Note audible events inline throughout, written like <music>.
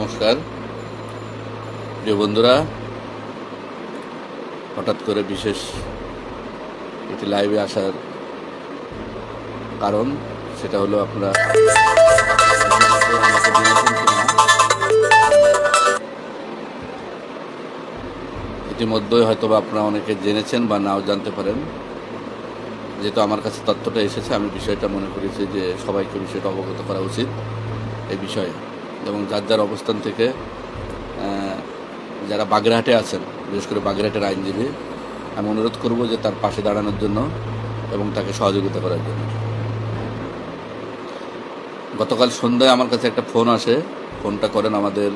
নমস্কার। প্রিয় বন্ধুরা, হঠাৎ করে বিশেষ একটি লাইভে আসার কারণ, সেটা হলো আপনারা ইতিমধ্যেই হয়তো বা আপনারা অনেকে জেনেছেন বা নাও জানতে পারেন। যেহেতু আমার কাছে তথ্যটা এসেছে, আমি বিষয়টা মনে করেছি যে সবাইকে বিষয়টা অবগত করা উচিত এই বিষয়ে। এবং যার যার অবস্থান থেকে যারা বাগেরহাটে আছেন, বিশেষ করে বাগেরহাটের আইনজীবী, আমি অনুরোধ করব যে তার পাশে দাঁড়ানোর জন্য এবং তাকে সহযোগিতা করার জন্য। গতকাল সন্ধ্যায় আমার কাছে একটা ফোন আসে। ফোনটা করেন আমাদের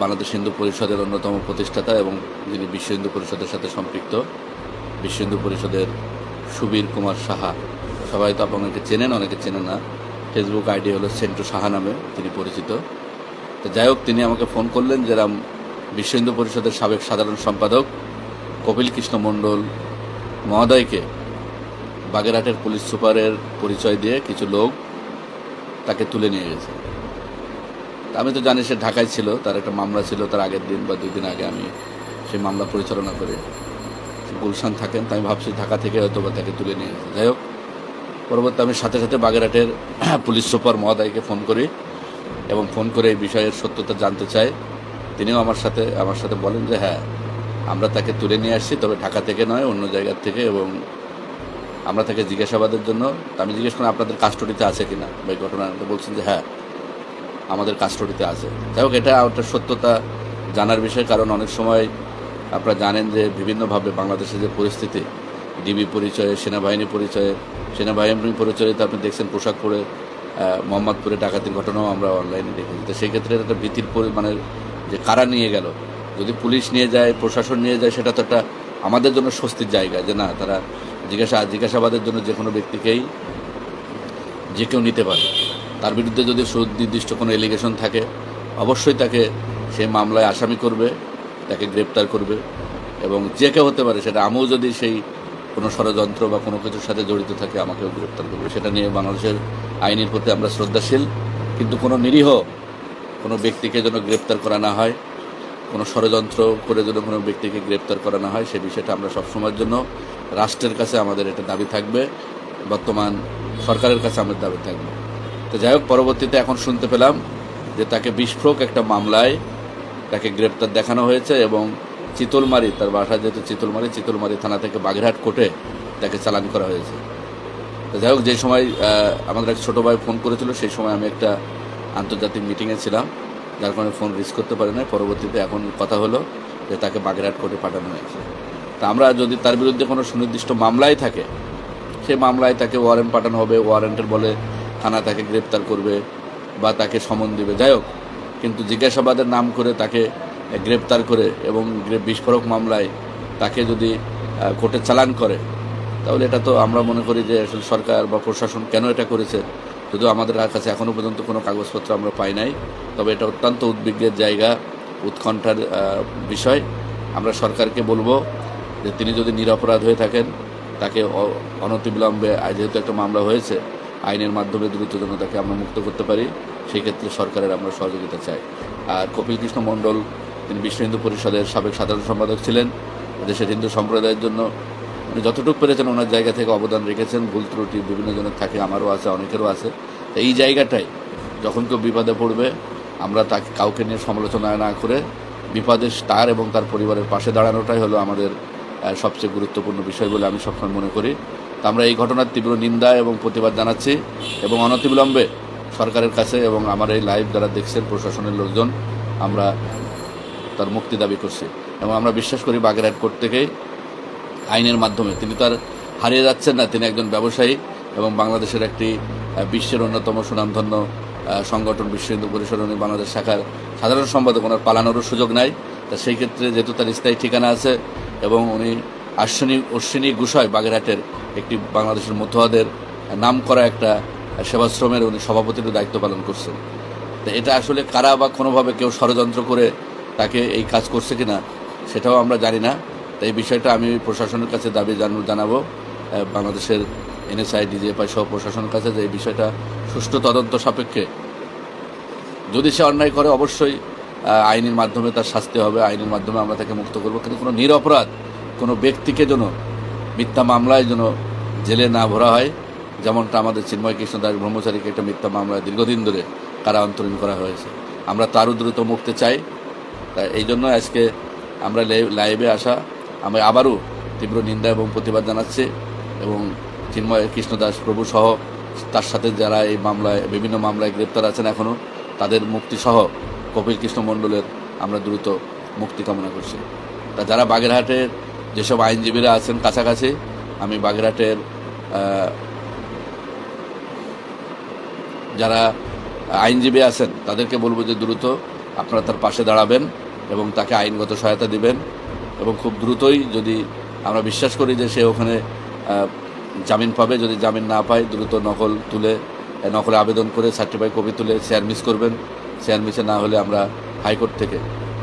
বাংলাদেশ হিন্দু পরিষদের অন্যতম প্রতিষ্ঠাতা এবং যিনি বিশ্ব হিন্দু পরিষদের সাথে সম্পৃক্ত। বিশ্ব হিন্দু পরিষদের সুবীর কুমার সাহা। সবাই তো আপনাকে চেনেন, অনেকে চেনেন না। ফেসবুক আইডি হলো সেন্টু সাহা নামে, তিনি পরিচিত। তো যাই হোক, তিনি আমাকে ফোন করলেন যে যেরাম বিশ্ব হিন্দু পরিষদের সাবেক সাধারণ সম্পাদক কপিল কৃষ্ণ মণ্ডল মহোদয়কে বাগেরহাটের পুলিশ সুপারের পরিচয় দিয়ে কিছু লোক তাকে তুলে নিয়ে গেছে। আমি তো জানি সে ঢাকায় ছিল, তার একটা মামলা ছিল, তার আগের দিন বা দুই দিন আগে আমি সেই মামলা পরিচালনা করি গুলশান থাকেন, তাই ভাবছি ঢাকা থেকে হয়তো বা তাকে তুলে নিয়ে যাই হোক পরবর্তী আমি সাথে সাথে বাগেরহাটের <clears throat> পুলিশ সুপার মহোদয়কে ফোন করি এবং ফোন করে এই বিষয়ের সত্যতা জানতে চাই। তিনিও আমার সাথে আমার সাথে বলেন যে হ্যাঁ আমরা তাকে তুলে নিয়ে আসছি, তবে ঢাকা থেকে নয়, অন্য জায়গার থেকে এবং আমরা তাকে জিজ্ঞাসাবাদের জন্য। আমি জিজ্ঞেস করি আপনাদের কাস্টডিতে আছে কিনা বা এই বলছেন যে হ্যাঁ আমাদের কাস্টডিতে আছে। যাই হোক, এটা একটা সত্যতা জানার বিষয়, কারণ অনেক সময় আপনারা জানেন যে, বিভিন্নভাবে বাংলাদেশের যে পরিস্থিতি ডিবি পরিচয়ে, সেনাবাহিনী পরিচয়ে সেনাবাহিনী পরিচয়ে তো আপনি দেখছেন পোশাক পরে মোহাম্মদপুরে ডাকাতির ঘটনাও আমরা অনলাইনে দেখেছি। তো সেই ক্ষেত্রে একটা ভীতির মানে যে কারা নিয়ে গেল? যদি পুলিশ নিয়ে যায়, প্রশাসন নিয়ে যায়, সেটা তো একটা আমাদের জন্য স্বস্তির জায়গা যে না, তারা জিজ্ঞাসা, জিজ্ঞাসাবাদের জন্য যে কোনো ব্যক্তিকেই যে কেউ নিতে পারে। তার বিরুদ্ধে যদি সুনির্দিষ্ট কোনো এলিগেশন থাকে, অবশ্যই তাকে সে মামলায় আসামি করবে, তাকে গ্রেপ্তার করবে। এবং যে কেউ হতে পারে, সেটা আমিও যদি সেই কোনো ষড়যন্ত্র বা কোনো কিছুর সাথে জড়িত থাকে আমাকেও গ্রেপ্তার করবে। সেটা নিয়ে বাংলাদেশের আইনের প্রতি আমরা শ্রদ্ধাশীল। কিন্তু কোনো নিরীহ কোনো ব্যক্তিকে যেন গ্রেপ্তার করা না হয়, কোনো ষড়যন্ত্র করে যেন কোনো ব্যক্তিকে গ্রেপ্তার করা না হয়, সে বিষয়টা আমরা সবসময়ের জন্য রাষ্ট্রের কাছে আমাদের এটা দাবি থাকবে, বর্তমান সরকারের কাছে আমাদের দাবি থাকবে। তো যাই হোক, পরবর্তীতে এখন শুনতে পেলাম যে তাকে বিস্ফোরক একটা মামলায় তাকে গ্রেপ্তার দেখানো হয়েছে এবং চিতলমারি, তার বাসা যেহেতু চিতলমারি চিতলমারি থানা থেকে বাগেরহাট কোর্টে তাকে চালান করা হয়েছে। তো যাই হোক, যে সময় আমাদের এক ছোটো ভাই ফোন করেছিল, সেই সময় আমি একটা আন্তর্জাতিক মিটিংয়ে ছিলাম, যার কারণে ফোন রিস করতে পারি না পরবর্তীতে এখন কথা হলো যে তাকে বাগেরহাট কোর্টে পাঠানো হয়েছে। তা আমরা যদি তার বিরুদ্ধে কোনো সুনির্দিষ্ট মামলায় থাকে সেই মামলায় তাকে ওয়ারেন্ট পাঠানো হবে ওয়ারেন্টের বলে থানা তাকে গ্রেপ্তার করবে বা তাকে সমন দিবে। যাই হোক, কিন্তু জিজ্ঞাসাবাদের নাম করে তাকে গ্রেপ্তার করে এবং বিস্ফোরক মামলায় তাকে যদি কোর্টে চালান করে, তাহলে এটা তো আমরা মনে করি যে আসলে সরকার বা প্রশাসন কেন এটা করেছে? যদিও আমাদের কাছে এখনও পর্যন্ত কোনো কাগজপত্র আমরা পাই নাই, তবে এটা অত্যন্ত উদ্বিগ্নের জায়গা, উৎকণ্ঠার বিষয়। আমরা সরকারকে বলব যে তিনি যদি নিরপরাধ হয়ে থাকেন, তাকে অনতিবিলম্বে যেহেতু একটা মামলা হয়েছে, আইনের মাধ্যমে দ্রুত যেন তাকে আমরা মুক্ত করতে পারি, সেই ক্ষেত্রে সরকারের আমরা সহযোগিতা চাই। আর কপিল কৃষ্ণ মণ্ডল তিনি বিশ্ব হিন্দু পরিষদের সাবেক সাধারণ সম্পাদক ছিলেন, দেশের হিন্দু সম্প্রদায়ের জন্য। উনি যতটুকু পেরেছেন ওনার জায়গা থেকে অবদান রেখেছেন, ভুল ত্রুটি বিভিন্ন জনের থাকে, আমারও আছে, অনেকেরও আছে। তো এই জায়গাটাই, যখন কেউ বিপদে পড়বে, আমরা তাকে কাউকে নিয়ে সমালোচনা না করে বিপদে তার এবং তার পরিবারের পাশে দাঁড়ানোটাই হলো আমাদের সবচেয়ে গুরুত্বপূর্ণ বিষয় বলে আমি সবসময় মনে করি। তো আমরা এই ঘটনার তীব্র নিন্দা এবং প্রতিবাদ জানাচ্ছি এবং অনতিবিলম্বে সরকারের কাছে এবং আমার এই লাইভ যারা দেখছেন প্রশাসনের লোকজন, আমরা তার মুক্তি দাবি করছে এবং আমরা বিশ্বাস করি বাগেরহাট কোর্ট থেকেই আইনের মাধ্যমে। তিনি তো আর হারিয়ে যাচ্ছেন না, তিনি একজন ব্যবসায়ী এবং বাংলাদেশের একটি বিশ্বের অন্যতম সুনামধন্য সংগঠন, বিশ্ব হিন্দু পরিষদ উনি বাংলাদেশ শাখার সাধারণ সম্পাদক, ওনার পালানোরও সুযোগ নাই। তা সেই ক্ষেত্রে যেহেতু তার স্থায়ী ঠিকানা আছে এবং উনি আশ্বিনী, অশ্বিনী গুসায় বাগেরহাটের একটি বাংলাদেশের মতুয়াদের নাম করা একটা সেবাশ্রমের উনি সভাপতির দায়িত্ব পালন করছেন। তো এটা আসলে কারা বা কোনোভাবে কেউ ষড়যন্ত্র করে তাকে এই কাজ করছে কিনা সেটাও আমরা জানি না। তাই বিষয়টা আমি প্রশাসনের কাছে দাবি জান- জানাব। বাংলাদেশের এনএসআই, ডিজিএফআই সহ প্রশাসনের কাছে যে এই বিষয়টা সুষ্ঠু তদন্ত সাপেক্ষে। যদি সে অন্যায় করে, অবশ্যই আইনের মাধ্যমে তার শাস্তি হবে। আইনের মাধ্যমে আমরা তাকে মুক্ত করব। কিন্তু কোনো নিরপরাধ, কোনো ব্যক্তিকে যেন মিথ্যা মামলায় যেন জেলে না ভরা হয়, যেমনটা আমাদের চিন্ময় কৃষ্ণ দাস ব্রহ্মচারীকে একটা মিথ্যা মামলায় দীর্ঘদিন ধরে কারা অন্তরীণ করা হয়েছে। আমরা তারও দ্রুত মুক্তি চাই। তাই এই জন্য আজকে আমরা লাই- লাইভে আসা, আমি আবারও তীব্র নিন্দা এবং প্রতিবাদ জানাচ্ছি এবং চিন্ময় কৃষ্ণদাস প্রভু সহ তার সাথে যারা এই মামলায়, বিভিন্ন মামলায় গ্রেপ্তার আছেন এখনও তাদের মুক্তি সহ কপিল কৃষ্ণ মণ্ডলের আমরা দ্রুত মুক্তি কামনা করছি। তা যারা বাগেরহাটের যেসব আইনজীবীরা আছেন কাছাকাছি, আমি বাগেরহাটের যারা আইনজীবী আছেন, তাদেরকে বলব যে দ্রুত আপনারা তার পাশে দাঁড়াবেন। এবং তাকে আইনগত সহায়তা দিবেন এবং খুব দ্রুতই যদি আমরা বিশ্বাস করি যে সে ওখানে জামিন পাবে, যদি জামিন না পায়, দ্রুত নকল তুলে নকলে আবেদন করে সার্টিফাই কপি তুলে শেয়ার মিস করবেন। শেয়ার মিসে না হলে আমরা হাইকোর্ট থেকে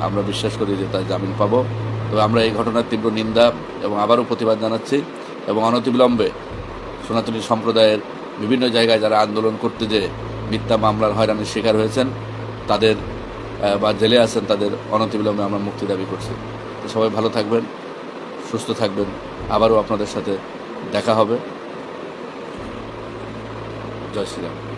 আমরা বিশ্বাস করি যে তার জামিন পাবো। তবে আমরা এই ঘটনার তীব্র নিন্দা এবং আবারও প্রতিবাদ জানাচ্ছি এবং অনতিবিলম্বে সনাতনী সম্প্রদায়ের বিভিন্ন জায়গায় যারা আন্দোলন করতে যে মিথ্যা মামলার হয়রানির শিকার হয়েছেন, তাদের বা জেলে আছেন, তাদের অনতিবিলম্বে আমরা মুক্তি দাবি করছি। তো সবাই ভালো থাকবেন, সুস্থ থাকবেন। আবারও আপনাদের সাথে দেখা হবে। জয় শ্রীরাম।